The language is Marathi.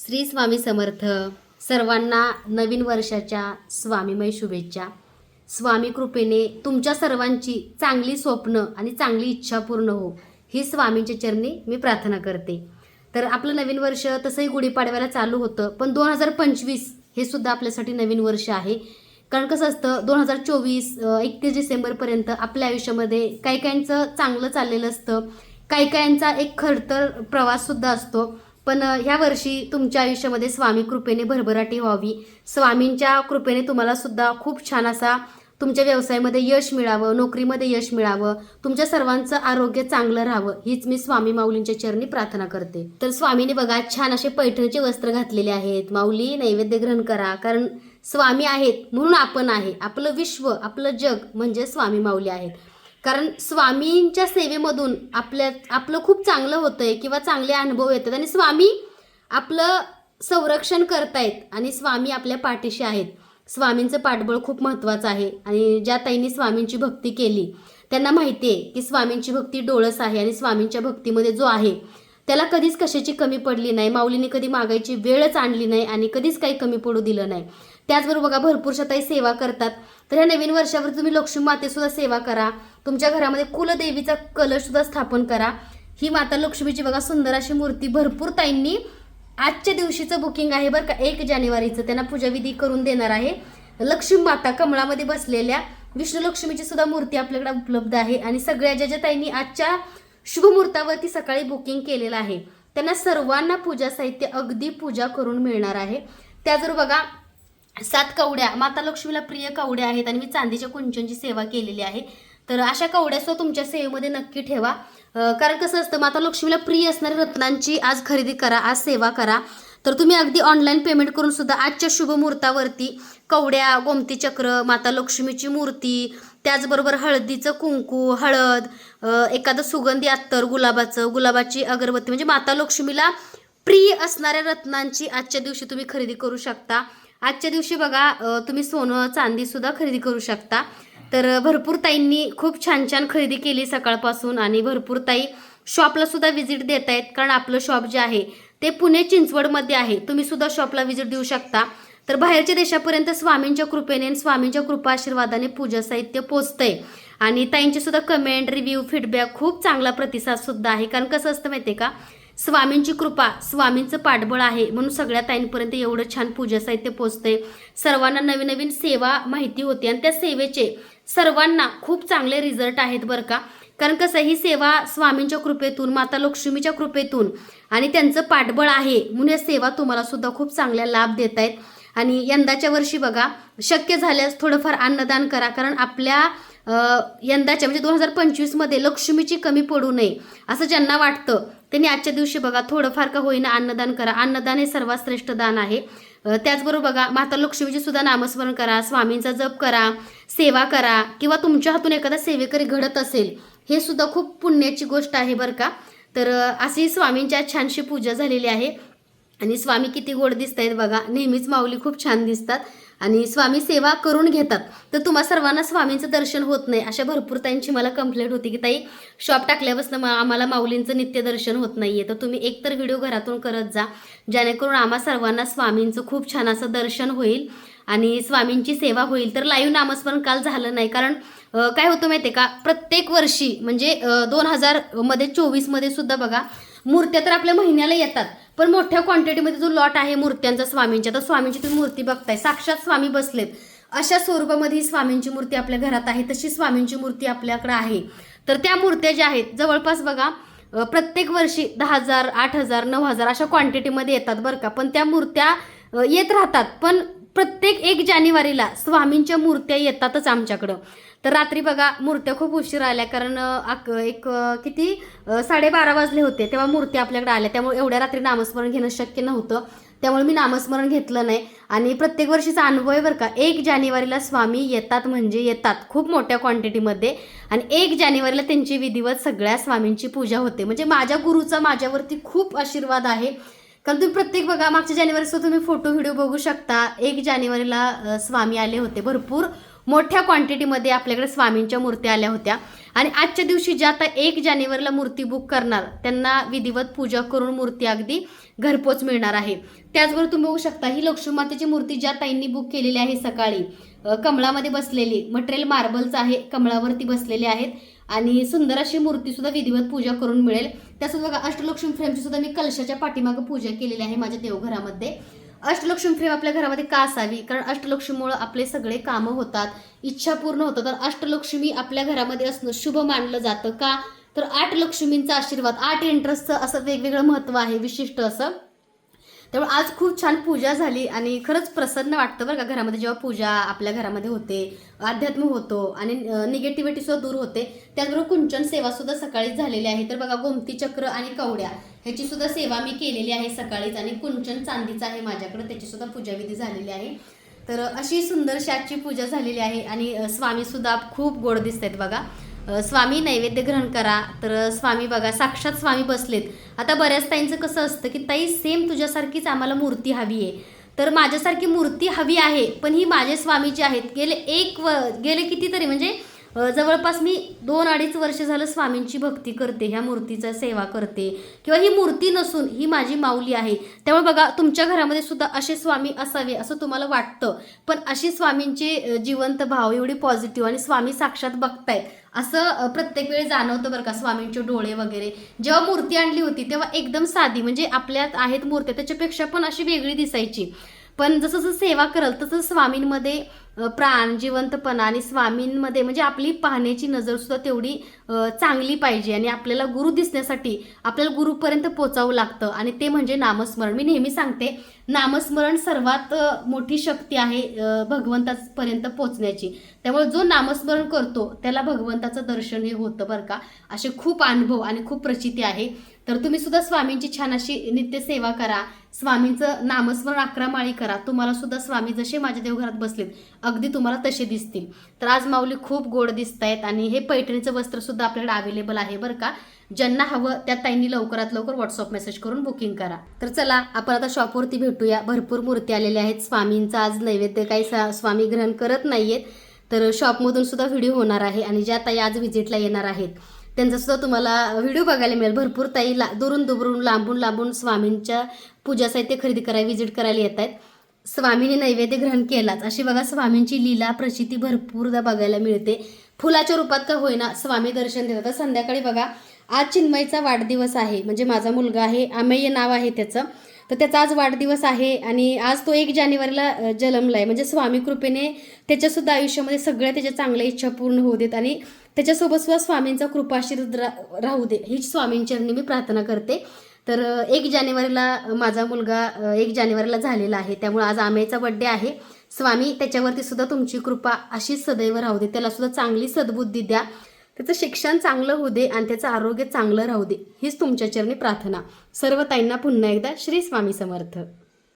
श्री स्वामी समर्थ सर्वांना नवीन वर्षाच्या स्वामीमय शुभेच्छा. स्वामी कृपेने तुमच्या सर्वांची चांगली स्वप्न आणि चांगली इच्छा पूर्ण हो ही स्वामींच्या चरणी मी प्रार्थना करते. तर आपलं नवीन वर्ष तसंही गुढीपाडव्याला चालू होतं पण दोन हजार पंचवीस हे सुद्धा आपल्यासाठी नवीन वर्ष आहे. कारण कसं असतं दोन हजार चोवीस एकतीस डिसेंबरपर्यंत आपल्या आयुष्यामध्ये काही काहींचं चांगलं चाललेलं असतं काही काहींचा एक खडतर प्रवाससुद्धा असतो. पण ह्या वर्षी तुमच्या आयुष्यामध्ये स्वामी कृपेने भरभराटी व्हावी. स्वामींच्या कृपेने तुम्हाला सुद्धा खूप छान असा तुमच्या व्यवसायामध्ये यश मिळावं नोकरीमध्ये यश मिळावं तुमच्या सर्वांचं आरोग्य चांगलं राहावं हीच मी स्वामी माऊलींच्या चरणी प्रार्थना करते. तर स्वामीने बघा छान असे पैठणीचे वस्त्र घातलेले आहेत. माऊली नैवेद्य ग्रहण करा कारण स्वामी आहेत म्हणून आपण आहे. आपलं विश्व आपलं जग म्हणजे स्वामी माऊली आहेत. कारण स्वामींच्या सेवेमधून आपल्या आपलं खूप चांगलं होतंय किंवा चांगले अनुभव येतात आणि स्वामी आपलं संरक्षण करतायत आणि स्वामी आपल्या पाठीशी आहेत. स्वामींचं पाठबळ खूप महत्त्वाचं आहे आणि ज्या ताईंनी स्वामींची भक्ती केली त्यांना माहिती आहे की स्वामींची भक्ती डोळस आहे आणि स्वामींच्या भक्तीमध्ये जो आहे त्याला कधीच कशाची कमी पडली नाही. माऊलीने कधी मागायची वेळच आणली नाही आणि कधीच काही कमी पडू दिलं नाही. त्याचबरोबर बघा भरपूरशा ताई सेवा करतात. तर ह्या नवीन वर्षावर तुम्ही लक्ष्मी मातेसुद्धा सेवा करा. तुमच्या घरामध्ये कुलदेवीचा कलशसुद्धा स्थापन करा. ही माता लक्ष्मीची बघा सुंदर अशी मूर्ती भरपूर ताईंनी आजच्या दिवशीचं बुकिंग आहे बरं का एक जानेवारीचं. त्यांना पूजाविधी करून देणार आहे. लक्ष्मी माता कमळामध्ये बसलेल्या विष्णू लक्ष्मीची सुद्धा मूर्ती आपल्याकडे उपलब्ध आहे. आणि सगळ्या ज्या ज्या ताईंनी आजच्या शुभ मुहूर्तावरती सकाळी बुकिंग केलेलं आहे. त्यांना सर्वांना पूजा साहित्य अगदी पूजा करून मिळणार आहे. त्याचबरोबर बघा सात कवड्या माता लक्ष्मीला प्रिय कवड्या आहेत आणि मी चांदीच्या कुंचनची सेवा केलेली आहे. तर अशा कवड्या सो तुमच्या सेवेमध्ये नक्की ठेवा. कारण कसं असतं माता लक्ष्मीला प्रिय असणाऱ्या रत्नांची आज खरेदी करा आज सेवा करा. तर तुम्ही अगदी ऑनलाईन पेमेंट करून सुद्धा आजच्या शुभ मुहूर्तावरती कवड्या गोमती चक्र माता लक्ष्मीची मूर्ती त्याचबरोबर हळदीचं कुंकू हळद एखादं सुगंधी अत्तर गुलाबाचं गुलाबाची अगरबत्ती. म्हणजे माता लक्ष्मीला प्रिय असणाऱ्या रत्नांची आजच्या दिवशी तुम्ही खरेदी करू शकता. आजच्या दिवशी बघा तुम्ही सोनं चांदी सुद्धा खरेदी करू शकता. तर भरपूर ताईंनी खूप छान छान खरेदी केली सकाळपासून आणि भरपूर ताई शॉपला सुद्धा व्हिजिट देत आहेत कारण आपलं शॉप जे आहे ते पुणे चिंचवडमध्ये आहे. तुम्ही सुद्धा शॉपला व्हिजिट देऊ शकता. तर बाहेरच्या देशापर्यंत स्वामींच्या कृपेने आणि स्वामींच्या कृपा आशीर्वादाने पूजा साहित्य पोचतंय. आणि ताईंचे सुद्धा कमेंट रिव्ह्यू फीडबॅक खूप चांगला प्रतिसाद सुद्धा आहे. कारण कसं असतं माहितीये का? स्वामींची कृपा स्वामींचं पाठबळ आहे म्हणून सगळ्या ताईंपर्यंत एवढं छान पूजा साहित्य पोचतंय. सर्वांना नवीन नवीन सेवा माहिती होती आणि त्या सेवेचे सर्वांना खूप चांगले रिझल्ट आहेत बरं का. कारण कसं ही सेवा स्वामींच्या कृपेतून माता लक्ष्मीच्या कृपेतून आणि त्यांचं पाठबळ आहे म्हणून या सेवा तुम्हाला सुद्धा खूप चांगल्या लाभ देत आहेत आणि यंदाच्या वर्षी बघा शक्य झाल्यास थोडंफार अन्नदान करा कारण आपल्या यंदाच्या म्हणजे दोन हजार पंचवीसमध्ये लक्ष्मीची कमी पडू नये असं ज्यांना वाटतं त्यांनी आजच्या दिवशी बघा थोडंफार का होईना अन्नदान करा. अन्नदान हे सर्वात श्रेष्ठ दान आहे. त्याचबरोबर बघा माता लक्ष्मीचे सुद्धा नामस्मरण करा स्वामींचा जप करा सेवा करा किंवा तुमच्या हातून एखादा सेवेकरी घडत असेल हे सुद्धा खूप पुण्याची गोष्ट आहे बरं का. तर अशी स्वामींच्या छानशी पूजा झालेली आहे. आणि स्वामी किती गोड दिसत आहेत बघा. नेहमीच माऊली खूप छान दिसतात. आणि स्वामी सेवा करून घेतात. तर तुम्हा सर्वांना स्वामींचं दर्शन होत नाही. अशा भरपूर ताईंची मला कंप्लेंट होती की ताई शॉप टाकल्यापासून मग आम्हाला माऊलींचं नित्य दर्शन होत आहे तर तुम्ही एकतर व्हिडिओ घरातून करत जा. जेणेकरून आम्हा सर्वांना स्वामींचं खूप छान असं दर्शन होईल आणि स्वामींची सेवा होईल. तर लाईव्ह नामस्मरण काल झालं नाही. कारण काय होतं माहिती आहे का? प्रत्येक वर्षी म्हणजे दोन हजारमध्ये चोवीसमध्ये सुद्धा बघा मूर्त्या तर आपल्या महिन्याला येतात. पण मोठ्या क्वांटिटीमध्ये जो लॉट आहे मूर्त्यांचा स्वामींच्या तर स्वामींची तुम्ही मूर्ती बघताय. साक्षात स्वामी बसलेत. अशा स्वरूपामध्ये ही स्वामींची मूर्ती आपल्या घरात आहे तशी स्वामींची मूर्ती आपल्याकडे आहे. तर त्या मूर्त्या ज्या आहेत जवळपास बघा प्रत्येक वर्षी दहा हजार आठ हजार नऊ हजार अशा क्वांटिटीमध्ये येतात बरं का. पण त्या मूर्त्या येत राहतात. पण प्रत्येक एक जानेवारीला स्वामींच्या मूर्त्या येतातच आमच्याकडं. तर रात्री बघा मूर्त्या खूप उशीर आल्या कारण अ, एक किती साडेबारा वाजले होते तेव्हा मूर्त्या आपल्याकडे आल्या. त्यामुळे एवढ्या रात्री नामस्मरण घेणं शक्य नव्हतं. त्यामुळे मी नामस्मरण घेतलं नाही. आणि प्रत्येक वर्षीचा अनुभव आहे बरं का एक जानेवारीला स्वामी येतात म्हणजे येतात खूप मोठ्या क्वांटिटीमध्ये आणि एक जानेवारीला त्यांची विधिवत सगळ्या स्वामींची पूजा होते. म्हणजे माझ्या गुरुचा माझ्यावरती खूप आशीर्वाद आहे. कारण तुम्ही प्रत्येक बघा मागच्या जानेवारीचा तुम्ही फोटो व्हिडिओ बघू शकता. एक जानेवारीला स्वामी आले होते भरपूर. मोठ्या क्वांटिटीमध्ये आपल्याकडे स्वामींच्या मूर्त्या आल्या होत्या. आणि आजच्या दिवशी ज्या आता एक जानेवारीला मूर्ती बुक करणार त्यांना विधिवत पूजा करून मूर्ती अगदी घरपोच मिळणार आहे. त्याचबरोबर तुम्ही बघू शकता ही लक्ष्मी मातेची मूर्ती ज्या ताईंनी बुक केलेली आहे सकाळी कमळामध्ये बसलेली मटेरियल मार्बलचं आहे कमळावरती बसलेले आहेत. आणि सुंदर अशी मूर्ती सुद्धा विधिवत पूजा करून मिळेल. त्यासोबत बघा अष्टलक्ष्मी फ्रेमची सुद्धा मी कलशाच्या पाठीमागं पूजा केलेली आहे माझ्या देवघरामध्ये. अष्टलक्ष्मी फ्रेम आपल्या घरामध्ये का असावी? कारण अष्टलक्ष्मीमुळे आपले सगळे कामं होतात इच्छा पूर्ण होतात तर अष्टलक्ष्मी आपल्या घरामध्ये असणं शुभ मानलं जातं का? तर आठ लक्ष्मींचा आशीर्वाद आठ एंट्रसचं असं वेगवेगळं महत्त्व आहे विशिष्ट असं. त्यामुळे आज खूप छान पूजा झाली आणि खरंच प्रसन्न वाटतं बरं का घरामध्ये जेव्हा पूजा आपल्या घरामध्ये होते अध्यात्म होतो आणि निगेटिव्हिटी सुद्धा दूर होते त्याचबरोबर कुंचन सेवा सुद्धा सकाळीच झालेली आहे. तर बघा गोमती चक्र आणि कवड्या ह्याची सुद्धा सेवा मी केलेली आहे सकाळीच आणि कुंचन चांदीचं आहे माझ्याकडे त्याची सुद्धा पूजाविधी झालेली आहे. तर अशी सुंदरशी आजची पूजा झालेली आहे आणि स्वामी सुद्धा खूप गोड दिसत आहेत बघा. स्वामी नैवेद्य ग्रहण करा. तर स्वामी बघा साक्षात स्वामी बसलेत. आता बऱ्याच ताईंचं कसं असतं की ताई सेम तुझ्यासारखीच आम्हाला मूर्ती हवी आहे. तर माझ्यासारखी मूर्ती हवी आहे पण ही माझे स्वामीची आहेत. गेले एक व गेले कितीतरी म्हणजे जवळपास मी दोन अडीच वर्ष झालं स्वामींची भक्ती करते ह्या मूर्तीचा सेवा करते. किंवा ही मूर्ती नसून ही माझी माऊली आहे. त्यामुळे बघा तुमच्या घरामध्ये सुद्धा असे स्वामी असावे असं तुम्हाला वाटतं. पण अशी स्वामींचे जिवंत भाव एवढी पॉझिटिव्ह आणि स्वामी साक्षात बघतायत असं प्रत्येक वेळी जाणवतं बरं का स्वामींचे डोळे वगैरे. जेव्हा मूर्ती आणली होती तेव्हा एकदम साधी म्हणजे आपल्यात आहेत मूर्त्या त्याच्यापेक्षा पण अशी वेगळी दिसायची. पण जसं जसं सेवा करल तसं स्वामींमध्ये प्राण जिवंतपणा आणि स्वामींमध्ये म्हणजे आपली पाहण्याची नजर सुद्धा तेवढी चांगली पाहिजे आणि आपल्याला गुरु दिसण्यासाठी आपल्याला गुरुपर्यंत पोचावं लागतं. आणि ते म्हणजे नामस्मरण. मी नेहमी सांगते नामस्मरण सर्वात मोठी शक्ती आहे भगवंतापर्यंत पोचण्याची त्यामुळे जो नामस्मरण करतो त्याला भगवंताचं दर्शन हे होतं बरं का. असे खूप अनुभव आणि खूप प्रचिती आहे. तर तुम्ही सुद्धा स्वामींची छान अशी नित्य सेवा करा. स्वामींचं नामस्मरण अकरा माळी करा. तुम्हाला सुद्धा स्वामी जसे माझ्या देवघरात बसलेत अगदी तुम्हाला तसे दिसतील. तर आज माऊली खूप गोड दिसत आहेत आणि हे पैठणीचं वस्त्र सुद्धा आपल्याकडे अवेलेबल आहे बरं का. ज्यांना हवं त्या ताईंनी लवकरात लवकर व्हॉट्सअप मेसेज करून बुकिंग करा. तर चला आपण आता शॉपवरती भेटूया. भरपूर मूर्ती आलेल्या आहेत. स्वामींचा आज नैवेद्य काही सा- स्वामी ग्रहण करत नाहीयेत. तर शॉपमधून सुद्धा व्हिडिओ होणार आहे आणि ज्या ताई आज व्हिजिटला येणार आहेत. त्यांचा सुद्धा तुम्हाला व्हिडिओ बघायला मिळेल. भरपूर ताई ला दुरून दुबरून लांबून लांबून स्वामींच्या पूजा साहित्य खरेदी करायला व्हिजिट करायला येत आहेत स्वामींनी नैवेद्य ग्रहण केलाच. अशी बघा स्वामींची लीला प्रचिती भरपूरदा बघायला मिळते. फुलाच्या रूपात का होईना स्वामी दर्शन देतात. संध्याकाळी बघा आज चिन्मयचा वाढदिवस आहे. म्हणजे माझा मुलगा आहे अमेय नाव आहे त्याचं. तर त्याचा आज वाढदिवस आहे आणि आज तो एक जानेवारीला जन्मला आहे म्हणजे स्वामी कृपेने त्याच्यासुद्धा आयुष्यामध्ये सगळ्या त्याच्या चांगल्या इच्छा पूर्ण होऊ देत आणि त्याच्यासोबत सुद्धा स्वामींचा कृपाशीर्वाद रा राहू दे. हीच स्वामींचरणी मी प्रार्थना करते. तर एक जानेवारीला माझा मुलगा एक जानेवारीला झालेला आहे. त्यामुळे आज आमेचा बड्डे आहे. स्वामी त्याच्यावरती सुद्धा तुमची कृपा अशीच सदैव राहू दे. त्याला सुद्धा चांगली सद्बुद्धी द्या. त्याचं शिक्षण चांगलं होऊ दे आणि त्याचं आरोग्य चांगलं राहू दे. हीच तुमच्या चरणी प्रार्थना. सर्व ताईंना पुन्हा एकदा श्री स्वामी समर्थ.